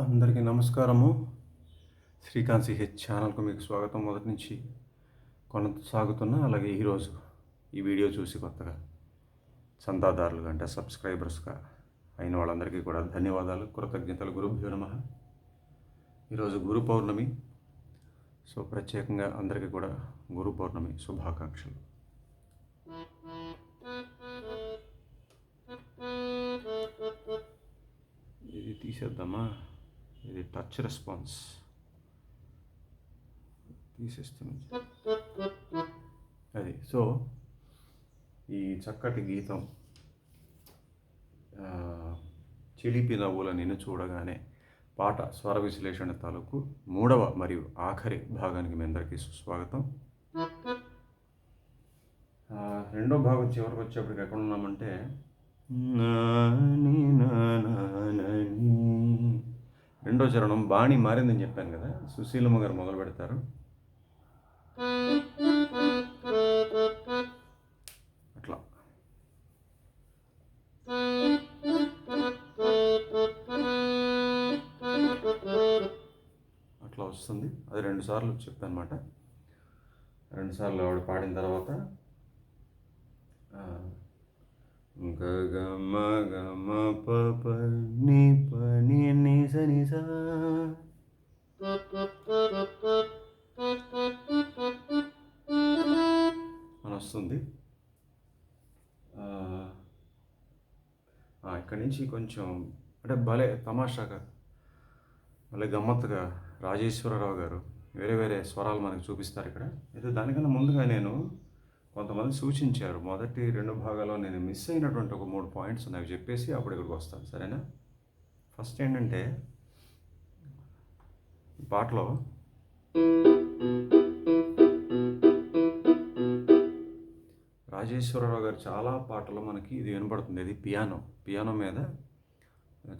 అందరికీ నమస్కారము. శ్రీకాంత్ సిహెచ్ ఛానల్కు మీకు స్వాగతం. మొదటి నుంచి కొనసాగుతున్న అలాగే ఈరోజు ఈ వీడియో చూసి కొత్తగా చందాదారులుగా అంటే సబ్స్క్రైబర్స్గా అయిన వాళ్ళందరికీ కూడా ధన్యవాదాలు. కృతజ్ఞతలు. గురుభ్యో నమ. ఈరోజు గురు పౌర్ణమి. సో ప్రత్యేకంగా అందరికీ కూడా గురు పౌర్ణమి శుభాకాంక్షలు. ఇది తీసేద్దామా? ఇది టచ్ రెస్పాన్స్. తీసేస్తాను అది. సో ఈ చక్కటి గీతం చిలిపి నవ్వుల నిన్ను చూడగానే పాట స్వర విశ్లేషణ తాలూకు మూడవ మరియు ఆఖరి భాగానికి మీ అందరికీ సుస్వాగతం. రెండో భాగం చివరికి వచ్చేప్పటికి ఎక్కడ ఉన్నామంటే నాని. రెండో చరణం బాణి మారిందని చెప్పాను కదా సుశీలమ్మ గారు మొదలు పెడతారు. అట్లా. అట్లా వస్తుంది. అది రెండు సార్లు చెప్పానమాట. అనమాట రెండు సార్లు ఆవిడ పాడిన తర్వాత ఆ, గగమ గమ పప ని పని ని స ని స అని వస్తుంది ఇక్కడి నుంచి కొంచెం అంటే భలే తమాషాగా భలే గమ్మత్తుగా రాజేశ్వరరావు గారు వేరే వేరే స్వరాలు మనకు చూపిస్తారు ఇక్కడ అయితే దానికన్నా ముందుగా నేను కొంతమంది సూచించారు మొదటి రెండు భాగాల్లో నేను మిస్ అయినటువంటి ఒక మూడు పాయింట్స్ నాకు చెప్పేసి అప్పుడు ఇక్కడికి వస్తాను. సరేనా? ఫస్ట్ ఏంటంటే పాటలో రాజేశ్వరరావు గారు చాలా పాటలు మనకి ఇది వినపడుతుంది ఇది పియానో. పియానో మీద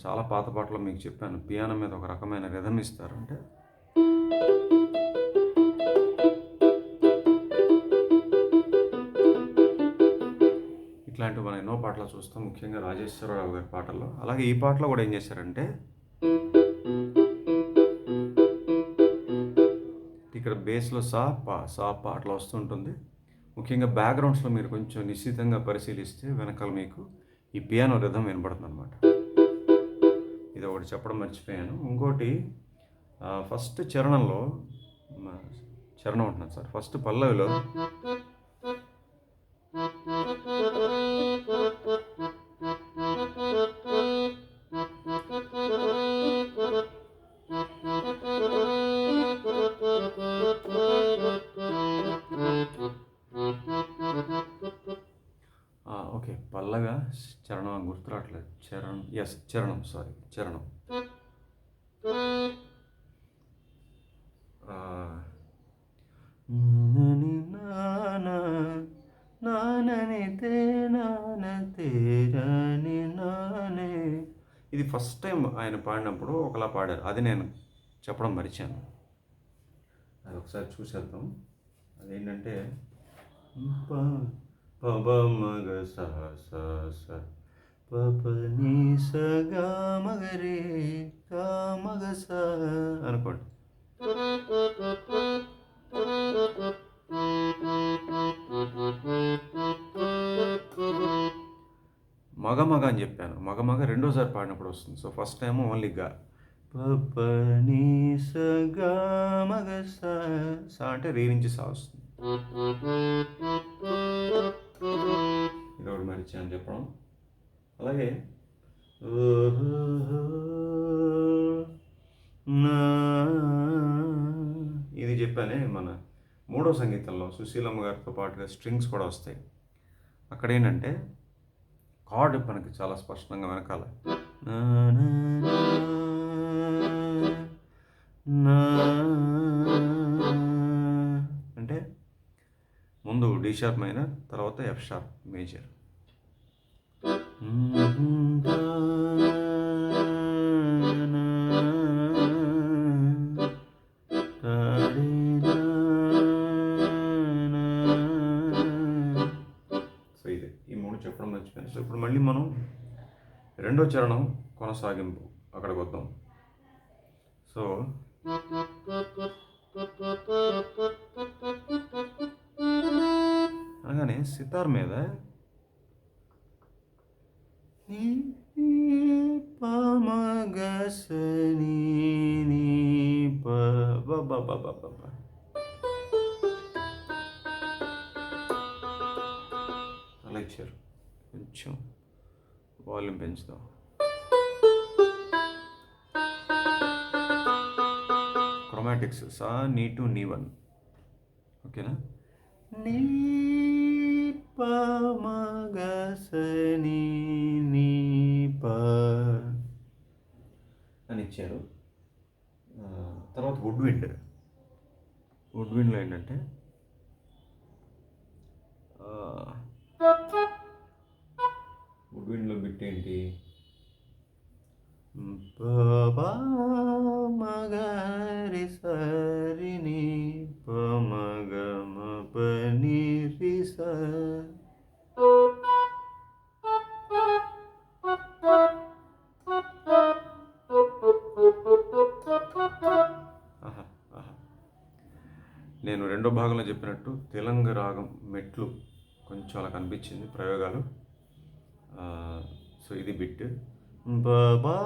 చాలా పాత పాటలు మీకు చెప్పాను. పియానో మీద ఒక రకమైన రిధం ఇస్తారు. అంటే ఇట్లాంటివి మనం ఎన్నో పాటలు చూస్తాం. ముఖ్యంగా రాజేశ్వరరావు గారి పాటల్లో. అలాగే ఈ పాటలో కూడా ఏం చేశారంటే ఇక్కడ బేస్లో సా పా సా పా అట్లా వస్తుంటుంది ముఖ్యంగా బ్యాక్గ్రౌండ్స్లో మీరు కొంచెం నిశ్చితంగా పరిశీలిస్తే వెనకాల మీకు ఈ పియానో రిధం వినబడుతుంది అనమాట ఇది ఒకటి చెప్పడం మర్చిపోయాను. ఇంకోటి ఫస్ట్ చరణంలో చరణం ఉంటున్నాను సార్. ఫస్ట్ పల్లవిలో ఎస్ చరణం సారీ చరణం ఇది ఫస్ట్ టైం ఆయన పాడినప్పుడు ఒకలా పాడారు. అది నేను చెప్పడం మరిచాను. అది ఒకసారి చూసేద్దాం అదేంటంటే ప మగ స స స సగా స మగ రే మగ స అనుకోండి. మగ మగ అని చెప్పాను. మగ మగ రెండోసారి పాడినప్పుడు వస్తుంది. సో ఫస్ట్ టైం ఓన్లీ గా. పప ని స మగ స స అంటే రీ నుంచి సా వస్తుంది. ఇది ఒకటి మరిచి అని చెప్పడం. అలాగే నా ఇది చెప్పానే మన మూడో సంగీతంలో సుశీలమ్మ గారితో పాటుగా స్ట్రింగ్స్ కూడా వస్తాయి. అక్కడ ఏంటంటే కార్డ్ మనకి చాలా స్పష్టంగా వెనకాల నా, నా, నా, అంటే ముందు డి షార్ప్ మైనర్ తర్వాత ఎఫ్ షార్ప్ మేజర్. సో ఇది ఈ మూడు చెప్పడం మర్చిపోయాను. సో ఇప్పుడు మళ్ళీ మనం రెండో చరణం కొనసాగింపు అక్కడికి వద్దాం. సో అనగానే సితార్ మీద వాల్యూమ్ పెంచుదాం క్రొమాటిక్స్ సా నీ టు నీ వన్. ఓకేనా? నీ పమగసని నీ ప. అని ఇచ్చారు. తర్వాత వుడ్ విండ్ వుడ్ విండ్లో ఏంటంటే వుడ్ విండ్లో బిట్ ఏంటి మగరి సరిని పమగమ పని రిస. నేను రెండో భాగంలో చెప్పినట్టు తెలంగ రాగం మెట్లు కొంచెం అలా కనిపించింది ప్రయోగాలు. సో ఇది బిట్ బాబా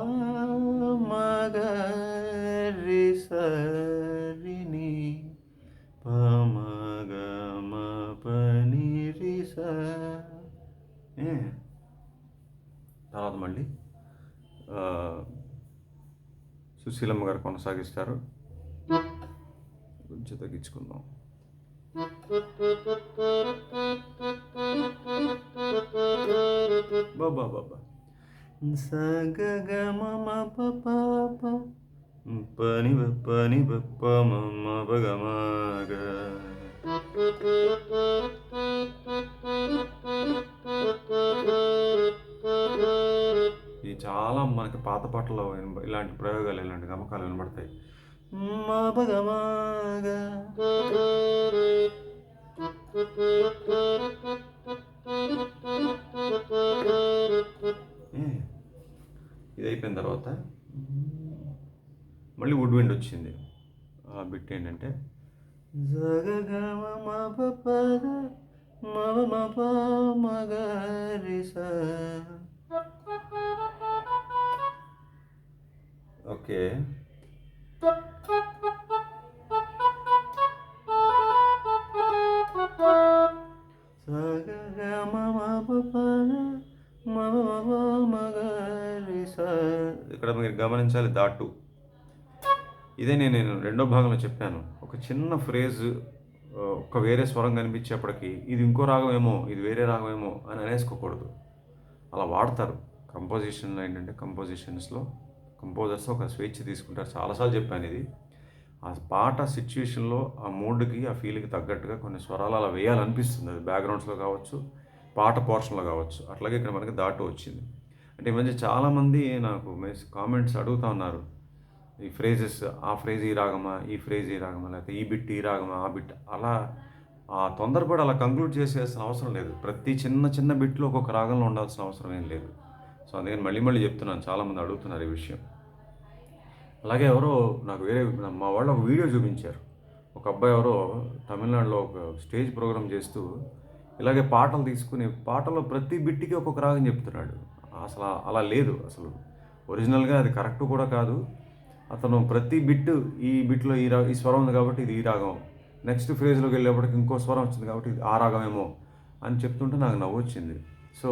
మగరి సరిని పమగమ పని రిస ఏ? తర్వాత మళ్ళీ సుశీలమ్మ గారు కొనసాగిస్తారు. కొంచెం తగ్గించుకుందాం. బాబా బాబా. పప పని ఇది చాలా మనకి పాత పాటల్లో ఇలాంటి ప్రయోగాలు ఇలాంటి గమకాలు వినబడతాయి. మా బగమగ ఏ, ఇది అయిపోయిన తర్వాత మళ్ళీ వుడ్ విండ్ వచ్చింది. ఆ బిట్ ఏంటంటే స. ఓకే. సగ మమ పద మమ మగ ఇక్కడ మీరు గమనించాలి దాటు ఇదే నేను నేను రెండో భాగంలో చెప్పాను. ఒక చిన్న ఫ్రేజ్ ఒక వేరే స్వరం కనిపించేప్పటికి ఇది ఇంకో రాగం ఏమో ఇది వేరే రాగం ఏమో అని అనేసుకోకూడదు. అలా వాడతారు. కంపోజిషన్లో ఏంటంటే కంపోజిషన్స్లో కంపోజర్స్ ఒక స్వేచ్ఛ తీసుకుంటారు. చాలాసార్లు చెప్పాను ఇది. ఆ పాట సిచ్యువేషన్లో ఆ మూడ్కి ఆ ఫీల్కి తగ్గట్టుగా కొన్ని స్వరాలు అలా వేయాలనిపిస్తుంది. అది బ్యాక్గ్రౌండ్స్లో కావచ్చు పాట పోర్షన్లో కావచ్చు. అట్లాగే ఇక్కడ మనకి దాటు వచ్చింది. అంటే ఈ మధ్య చాలామంది నాకు మెస్ కామెంట్స్ అడుగుతా ఉన్నారు. ఈ ఫ్రేజెస్ ఆ ఫ్రేజ్ ఈ రాగమా ఈ ఫ్రేజ్ ఈ రాగమా లేకపోతే ఈ బిట్ ఈ రాగమా ఆ బిట్ అలా ఆ తొందరపడి అలా కంక్లూడ్ చేసేయాల్సిన అవసరం లేదు. ప్రతి చిన్న చిన్న బిట్లో ఒక్కొక్క రాగంలో ఉండాల్సిన అవసరం ఏం లేదు. సో అందుకని మళ్ళీ మళ్ళీ చెప్తున్నాను చాలామంది అడుగుతున్నారు ఈ విషయం. అలాగే ఎవరో నాకు వేరే మా వాళ్ళు ఒక వీడియో చూపించారు. ఒక అబ్బాయి ఎవరో తమిళనాడులో ఒక స్టేజ్ ప్రోగ్రామ్ చేస్తూ ఇలాగే పాటలు తీసుకుని పాటలో ప్రతి బిట్టికి ఒక్కొక్క రాగం చెప్తున్నాడు. అసలు అలా లేదు అసలు. ఒరిజినల్గా అది కరెక్ట్ కూడా కాదు. అతను ప్రతి బిట్ ఈ బిట్లో ఈ రా ఈ స్వరం ఉంది కాబట్టి ఇది ఈ రాగం. నెక్స్ట్ ఫేజ్లోకి వెళ్ళేప్పటికి ఇంకో స్వరం వచ్చింది కాబట్టి ఇది ఆ రాగమేమో అని చెప్తుంటే నాకు నవ్వు వచ్చింది. So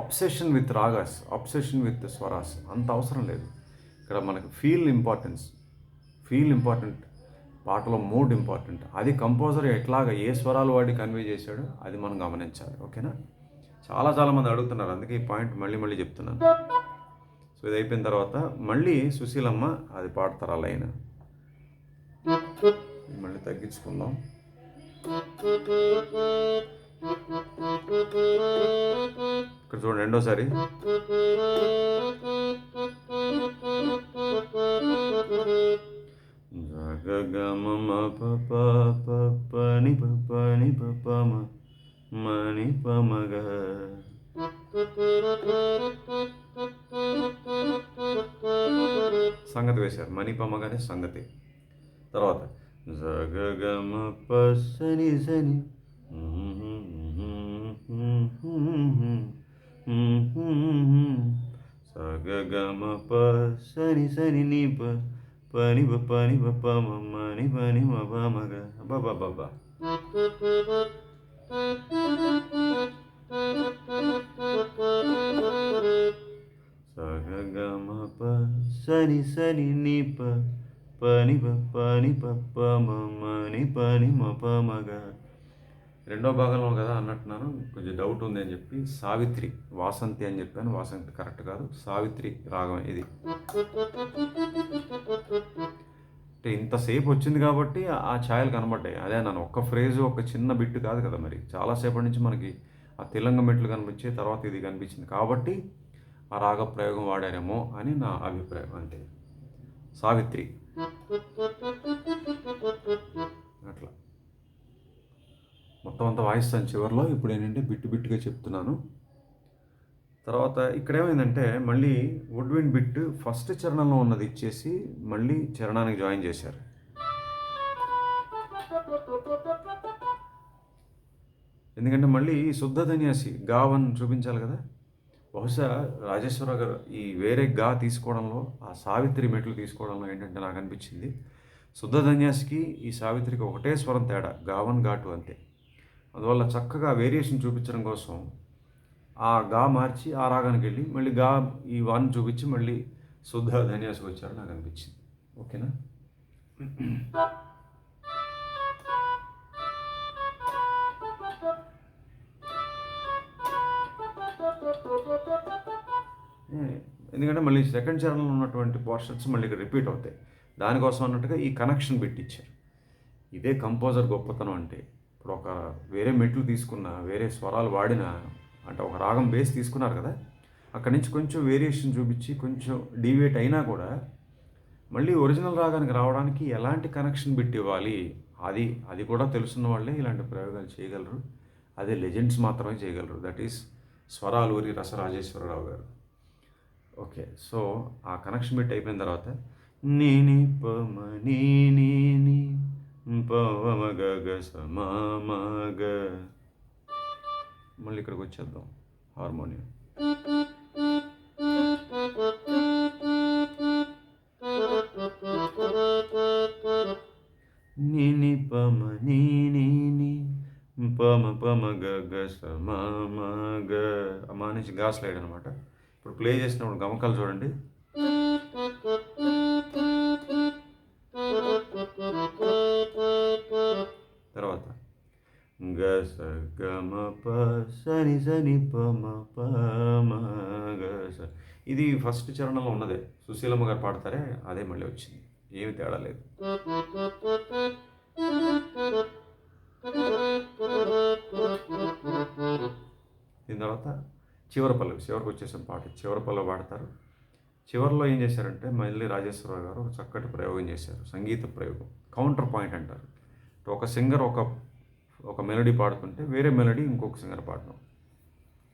obsession with ragas obsession with swaras అంత అవసరం లేదు. ఇక్కడ మనకి ఫీల్ ఇంపార్టెన్స్ ఫీల్ ఇంపార్టెంట్ పాటలో మూడ్ ఇంపార్టెంట్ అది కంపోజర్ ఎట్లాగా ఏ స్వరాలు వాడి కన్వే చేశాడో అది మనం గమనించాలి. ఓకేనా? చాలా చాలా మంది అడుగుతున్నారు. అందుకే ఈ పాయింట్ మళ్ళీ మళ్ళీ చెప్తున్నాను. సో ఇది అయిపోయిన తర్వాత మళ్ళీ సుశీలమ్మ అది పాడతారు ఆ లైన్. మళ్ళీ తగ్గించుకుందాం. ఇక్కడ చూడండి రెండోసారి. జగగమ ప పప పని ప పని ప ప మ మని ప మగ సంగతి వేశారు మణి పమ్మగానే సంగతి తర్వాత జగగమ పసని సని సగగమ పసని సని ని ప పని ప పని ప ప మ మని పని మ ప మ గ బాబా బాబా సరి సరి ని ప పని ప పని ప మని పని మపమగ రెండో భాగంలో కదా అన్నట్టున్నాను. కొంచెం డౌట్ ఉంది అని చెప్పి సావిత్రి వాసంతి అని చెప్పాను. వాసంతి కరెక్ట్ కాదు. సావిత్రి రాగం ఇది. అంటే ఇంతసేపు వచ్చింది కాబట్టి ఆ ఛాయలు కనబడ్డాయి. అదే నన్ను ఒక్క ఫ్రేజ్ ఒక చిన్న బిట్టు కాదు కదా మరి. చాలాసేపటి నుంచి మనకి ఆ తెలంగాణ మెట్లు కనిపించే తర్వాత ఇది కనిపించింది. కాబట్టి ఆ రాగ ప్రయోగం వాడారేమో అని నా అభిప్రాయం అంతే. సావిత్రి. అట్లా. మొత్తం అంతా వాయిస్తాను చివరిలో ఇప్పుడు ఏంటంటే బిట్టు బిట్టుగా చెప్తున్నాను. తర్వాత ఇక్కడ ఏమైందంటే మళ్ళీ వుడ్విన్ బిట్ ఫస్ట్ చరణంలో ఉన్నది ఇచ్చేసి మళ్ళీ చరణానికి జాయిన్ చేశారు. ఎందుకంటే మళ్ళీ శుద్ధ ధన్యాసి గావన్ చూపించాలి కదా? బహుశా రాజేశ్వర గారు ఈ వేరే గా తీసుకోవడంలో ఆ సావిత్రి మెట్లు తీసుకోవడంలో ఏంటంటే నాకు అనిపించింది. శుద్ధ ధన్యాసికి ఈ సావిత్రికి ఒకటే స్వరం తేడా గావన్ ఘాటు అంతే. అందువల్ల చక్కగా వేరియేషన్ చూపించడం కోసం ఆ గా మార్చి ఆ రాగానికి వెళ్ళి మళ్ళీ గా ఈ వన్ చూపించి మళ్ళీ శుద్ధ ధన్యాసికి వచ్చారు నాకు అనిపించింది. ఓకేనా? ఎందుకంటే మళ్ళీ సెకండ్ చరణంలో ఉన్నటువంటి పోర్షన్స్ మళ్ళీ ఇక్కడ రిపీట్ అవుతాయి. దానికోసం అన్నట్టుగా ఈ కనెక్షన్ పెట్టించారు. ఇదే కంపోజర్ గొప్పతనం అంటే ఇప్పుడు ఒక వేరే మెట్లు తీసుకున్న వేరే స్వరాలు వాడిన అంటే ఒక రాగం బేస్ తీసుకున్నారు కదా అక్కడి నుంచి కొంచెం వేరియేషన్ చూపించి కొంచెం డీవియేట్ అయినా కూడా మళ్ళీ ఒరిజినల్ రాగానికి రావడానికి ఎలాంటి కనెక్షన్ బిట్ ఇవ్వాలి అది అది కూడా తెలుసున్న వాళ్ళే ఇలాంటి ప్రయోగాలు చేయగలరు. అదే లెజెండ్స్ మాత్రమే చేయగలరు. దట్ ఈస్ స్వరాలూరి రసరాజేశ్వరరావు గారు. ఓకే సో ఆ కనెక్షన్ బిట్ అయిపోయిన తర్వాత నీని పమ నేని పమ గ సమామగ మళ్ళీ ఇక్కడికి వచ్చేద్దాం హార్మోనియం. నిని పమ నీని పమ పమ గ సమామగ అమ్మా మానేసి గా స్లైడ్ అనమాట ప్లే చేసినప్పుడు గమకాలు చూడండి. తర్వాత గస గమ ప సని సని పమ పమ గస ఇది ఫస్ట్ చరణంలో ఉన్నదే. సుశీలమ్మ గారు పాడతారే అదే మళ్ళీ వచ్చింది. ఏమి తేడా లేదు. దీని తర్వాత చివరి పల్లవి చివరికి వచ్చేసిన పాట. చివరి పల్లవి పాడతారు. చివరిలో ఏం చేశారంటే మళ్ళీ రాజేశ్వరరావు గారు ఒక చక్కటి ప్రయోగం చేశారు. సంగీత ప్రయోగం కౌంటర్ పాయింట్ అంటారు. ఒక సింగర్ ఒక ఒక మెలడీ పాడుతుంటే వేరే మెలడీ ఇంకొక సింగర్ పాడడం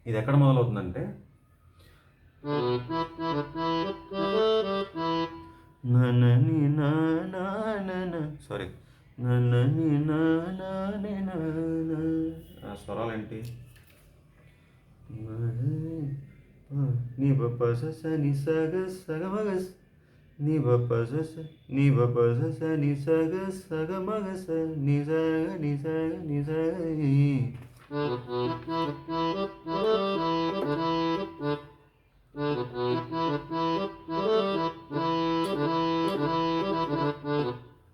ఇది ఎక్కడ మొదలవుతుందంటే ననని సారీ ననని ఆ స్వరాలు ఏంటి నీ బప్ప స ని సగ సగ మగ స. నీ బప్ప స స నీ బప్ప స స ని సగ సగ మగ స ని సగ ని సగ ని సగ ఈ.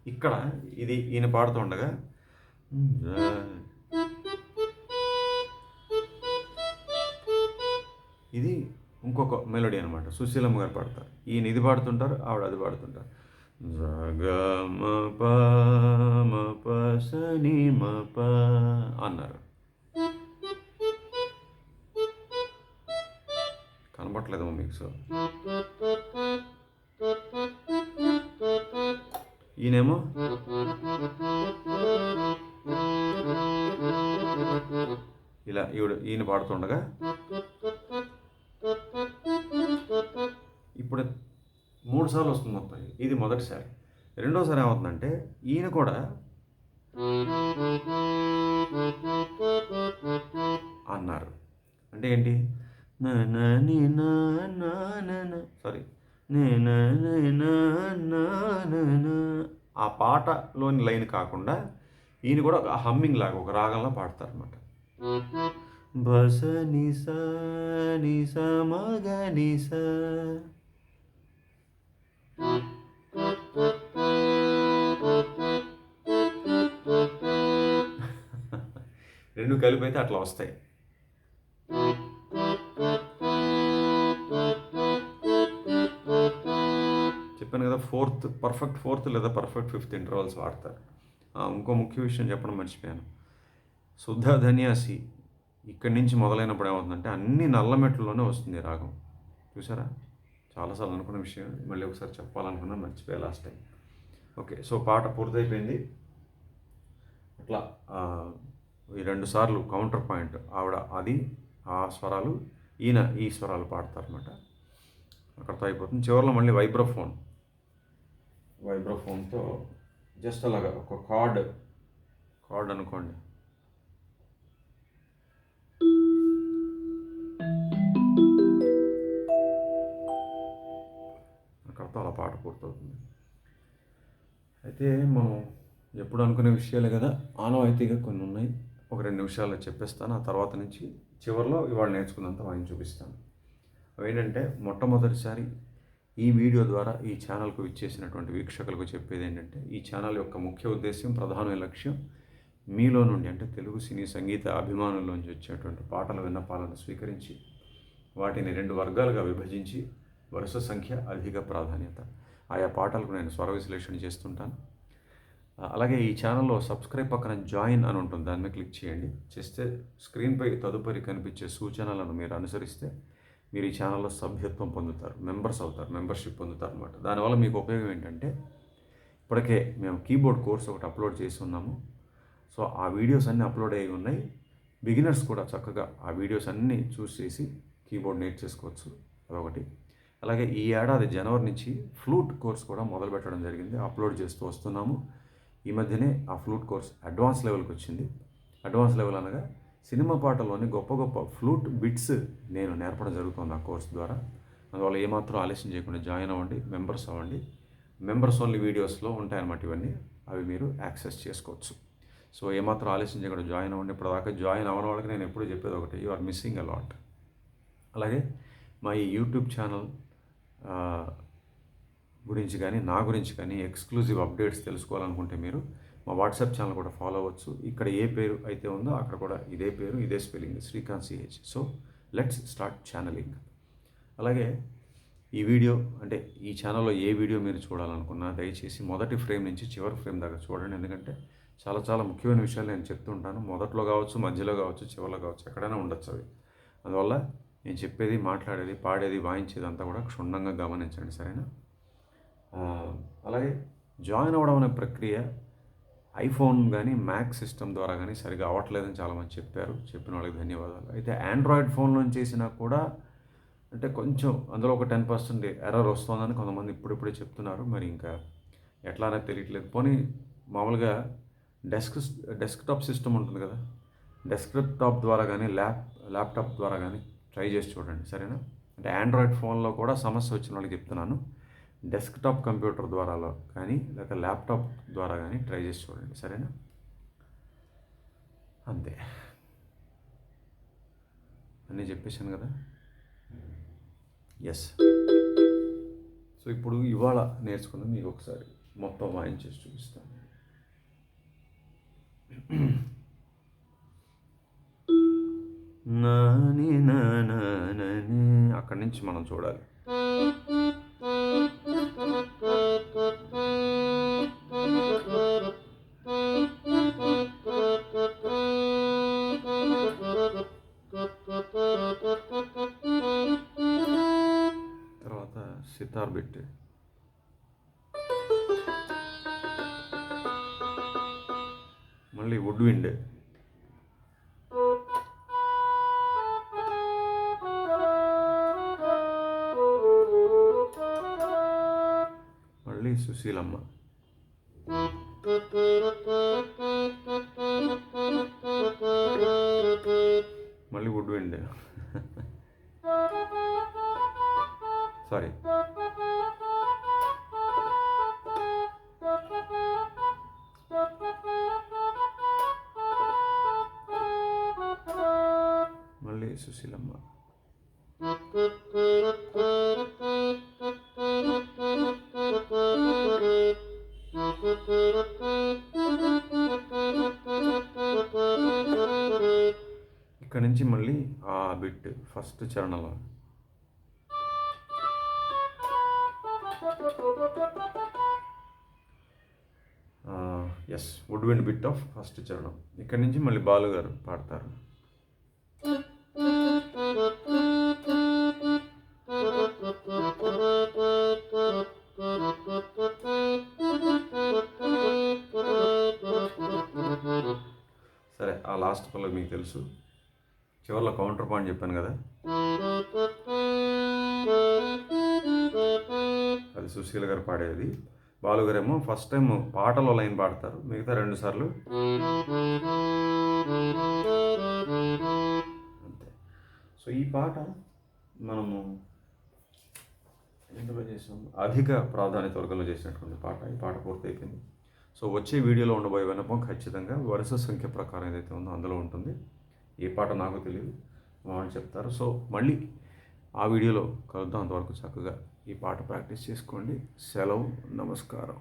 ఇక్కడ ఇది ఈయన పాడుతుండగా ఇది ఇంకొక మెలోడీ అనమాట సుశీలమ్మ గారు పాడతారు. ఈయన ఇది పాడుతుంటారు ఆవిడ అది పాడుతుంటారు. అన్నారు. కనబట్లేదమ్మా మీకు సో. ఈయనేమో? ఇలా ఈవిడ ఈయన పాడుతుండగా ఇప్పుడు మూడు సార్లు వస్తుంది మొత్తం ఇది. మొదటిసారి. రెండోసారి ఏమవుతుందంటే ఈయన కూడా అన్నారు. అంటే ఏంటి? సారీ ఆ పాటలోని లైన్ కాకుండా ఈయన కూడా ఒక హమ్మింగ్ లాగా ఒక రాగంలో పాడతారు అనమాట బస నిస నిస మగ నిస. రెండు కలిపి అయితే అట్లా వస్తాయి. చెప్పాను కదా ఫోర్త్ పర్ఫెక్ట్ ఫోర్త్ లేదా పర్ఫెక్ట్ ఫిఫ్త్ ఇంటర్వల్స్ వాడతారు. ఇంకో ముఖ్య విషయం చెప్పడం మర్చిపోయాను. శుద్ధ ధన్యాసి ఇక్కడి నుంచి మొదలైనప్పుడు ఏమవుతుందంటే అన్ని నల్ల మెట్లలోనే వస్తుంది రాగం. చూసారా? చాలాసార్లు అనుకున్న విషయం. మళ్ళీ ఒకసారి చెప్పాలనుకున్నా మర్చిపోయా లాస్ట్ టైం ఓకే సో పాట పూర్తయిపోయింది. అట్లా ఈ రెండు సార్లు కౌంటర్ పాయింట్ ఆవిడ అది ఆ స్వరాలు ఈయన ఈ స్వరాలు పాడతారనమాట అక్కడతో అయిపోతుంది. చివరిలో మళ్ళీ వైబ్రోఫోన్ వైబ్రోఫోన్తో జస్ట్ అలాగా ఒక కార్డ్ కార్డ్ అనుకోండి. అక్కడతో అలా పాట పూర్తవుతుంది. అయితే మనం ఎప్పుడు అనుకునే విషయాలే కదా? ఆనవాయితీగా కొన్ని ఉన్నాయి. ఒక రెండు నిమిషాల్లో చెప్పేస్తాను. ఆ తర్వాత నుంచి చివరిలో ఇవాళ నేర్చుకున్నంత వాయిని చూపిస్తాను. అవి ఏంటంటే మొట్టమొదటిసారి ఈ వీడియో ద్వారా ఈ ఛానల్కు ఇచ్చేసినటువంటి వీక్షకులకు చెప్పేది ఏంటంటే ఈ ఛానల్ యొక్క ముఖ్య ఉద్దేశం ప్రధాన లక్ష్యం మీలో నుండి అంటే తెలుగు సినీ సంగీత అభిమానుల్లోంచి వచ్చేటువంటి పాటల విన్నపాలను స్వీకరించి వాటిని రెండు వర్గాలుగా విభజించి వరుస సంఖ్య అధిక ప్రాధాన్యత. ఆయా పాటలకు నేను స్వర విశ్లేషణ చేస్తుంటాను. అలాగే ఈ ఛానల్లో సబ్స్క్రైబ్ పక్కన జాయిన్ అని ఉంటుంది. దాని మీద క్లిక్ చేయండి. చేస్తే స్క్రీన్పై తదుపరి కనిపించే సూచనలను మీరు అనుసరిస్తే మీరు ఈ ఛానల్లో సభ్యత్వం పొందుతారు. మెంబర్స్ అవుతారు. మెంబర్షిప్ పొందుతారు అనమాట దానివల్ల మీకు ఉపయోగం ఏంటంటే ఇప్పటికే మేము కీబోర్డ్ కోర్స్ ఒకటి అప్లోడ్ చేసి ఉన్నాము. సో ఆ వీడియోస్ అన్నీ అప్లోడ్ అయ్యి ఉన్నాయి. బిగినర్స్ కూడా చక్కగా ఆ వీడియోస్ అన్నీ చూసేసి కీబోర్డ్ నేర్చేసుకోవచ్చు అదొకటి. అలాగే ఈ ఏడాది జనవరి నుంచి ఫ్లూట్ కోర్స్ కూడా మొదలు పెట్టడం జరిగింది. అప్లోడ్ చేస్తూ వస్తున్నాము. ఈ మధ్యనే ఆ ఫ్లూట్ కోర్స్ అడ్వాన్స్ లెవెల్కి వచ్చింది. అడ్వాన్స్ లెవెల్ అనగా సినిమా పాటల్లోని గొప్ప గొప్ప ఫ్లూట్ బిట్స్ నేను నేర్పడం జరుగుతుంది ఆ కోర్స్ ద్వారా. అందువల్ల ఏమాత్రం ఆలస్యం చేయకుండా జాయిన్ అవ్వండి మెంబర్స్ అవ్వండి. మెంబర్స్ ఓన్లీ వీడియోస్లో ఉంటాయన్నమాట ఇవన్నీ. అవి మీరు యాక్సెస్ చేసుకోవచ్చు. సో ఏమాత్రం ఆలస్యం చేయకుండా జాయిన్ అవ్వండి. ఇప్పటిదాకా జాయిన్ అవ్వని వాళ్ళకి నేను ఎప్పుడూ చెప్పేది ఒకటి యు ఆర్ మిస్సింగ్ అలాట్ అలాగే మా ఈ యూట్యూబ్ ఛానల్ గురించి కానీ నా గురించి కానీ ఎక్స్క్లూజివ్ అప్డేట్స్ తెలుసుకోవాలనుకుంటే మీరు మా వాట్సాప్ ఛానల్ కూడా ఫాలో అవ్వచ్చు. ఇక్కడ ఏ పేరు అయితే ఉందో అక్కడ కూడా ఇదే పేరు ఇదే spelling Srikanth CH so let's start channelling అలాగే ఈ వీడియో అంటే ఈ ఛానల్లో ఏ వీడియో మీరు చూడాలనుకున్నా దయచేసి మొదటి ఫ్రేమ్ నుంచి చివరి ఫ్రేమ్ దాకా చూడండి. ఎందుకంటే చాలా చాలా ముఖ్యమైన విషయాలు నేను చెప్తుంటాను. మొదట్లో కావచ్చు మధ్యలో కావచ్చు చివరిలో కావచ్చు ఎక్కడైనా ఉండొచ్చు అవి. అందువల్ల నేను చెప్పేది మాట్లాడేది పాడేది వాయించేది అంతా కూడా క్షుణ్ణంగా గమనించండి సరేనా? అలాగే జాయిన్ అవ్వడం అనే ప్రక్రియ ఐఫోన్ కానీ మ్యాక్ సిస్టమ్ ద్వారా కానీ సరిగా అవ్వట్లేదని చాలామంది చెప్పారు. చెప్పిన వాళ్ళకి ధన్యవాదాలు. అయితే ఆండ్రాయిడ్ ఫోన్లో చేసినా కూడా అంటే కొంచెం అందులో ఒక టెన్ పర్సెంట్ ఎర్రర్ వస్తుందని కొంతమంది ఇప్పుడిప్పుడే చెప్తున్నారు. మరి ఇంకా ఎట్లా తెలియట్లేదు. పోనీ మామూలుగా డెస్క్ డెస్క్టాప్ సిస్టమ్ ఉంటుంది కదా? డెస్క్టాప్ ద్వారా కానీ ల్యాప్ ల్యాప్టాప్ ద్వారా కానీ ట్రై చేసి చూడండి సరేనా? అంటే ఆండ్రాయిడ్ ఫోన్లో కూడా సమస్య వచ్చిన వాళ్ళకి చెప్తున్నాను. డెస్క్టాప్ కంప్యూటర్ ద్వారా కానీ లేక ల్యాప్టాప్ ద్వారా కానీ ట్రై చేసి చూడండి సరేనా? అంతే. అన్నీ చెప్పేశాను కదా? ఎస్ సో ఇప్పుడు ఇవాళ నేర్చుకుందాం మీకు ఒకసారి మొత్తం వాయించేసి చూపిస్తాను. నాని నా అక్కడి నుంచి మనం చూడాలి. తర్వాత సితార్ బిట్ మళ్ళీ వుడ్ విండ్ సుశీలమ్మ మళ్ళీ వుడ్ విండ్. సారీ. మళ్ళీ సుశీలమ్మ. ఫస్ట్ చరణంలో. Yes woodwind bit of first చరణం. ఇక్కడ నుంచి మళ్ళీ బాలు గారు పాడతారు. సరే ఆ లాస్ట్ పల్లవి మీకు తెలుసు. చివరిలో కౌంటర్ పాయింట్ చెప్పాను కదా. అది సుశీల గారు పాడేది. బాలుగారేమో ఫస్ట్ టైం పాటలో లైన్ పాడతారు. మిగతా రెండు సార్లు అంతే. సో ఈ పాట మనము ఎందులో చేసాం? అధిక ప్రాధాన్యత వర్గంలో చేసినటువంటి పాట. ఈ పాట పూర్తయిపోయింది సో వచ్చే వీడియోలో ఉండబోయే వినపం ఖచ్చితంగా వరుస సంఖ్య ప్రకారం ఏదైతే ఉందో అందులో ఉంటుంది. ఏ పాట నాకు తెలియదు మా వాళ్ళు చెప్తారు. సో మళ్ళీ ఆ వీడియోలో కలుద్దాం అంతవరకు చక్కగా. ఈ పాట ప్రాక్టీస్ చేసుకోండి. సెలవు నమస్కారం.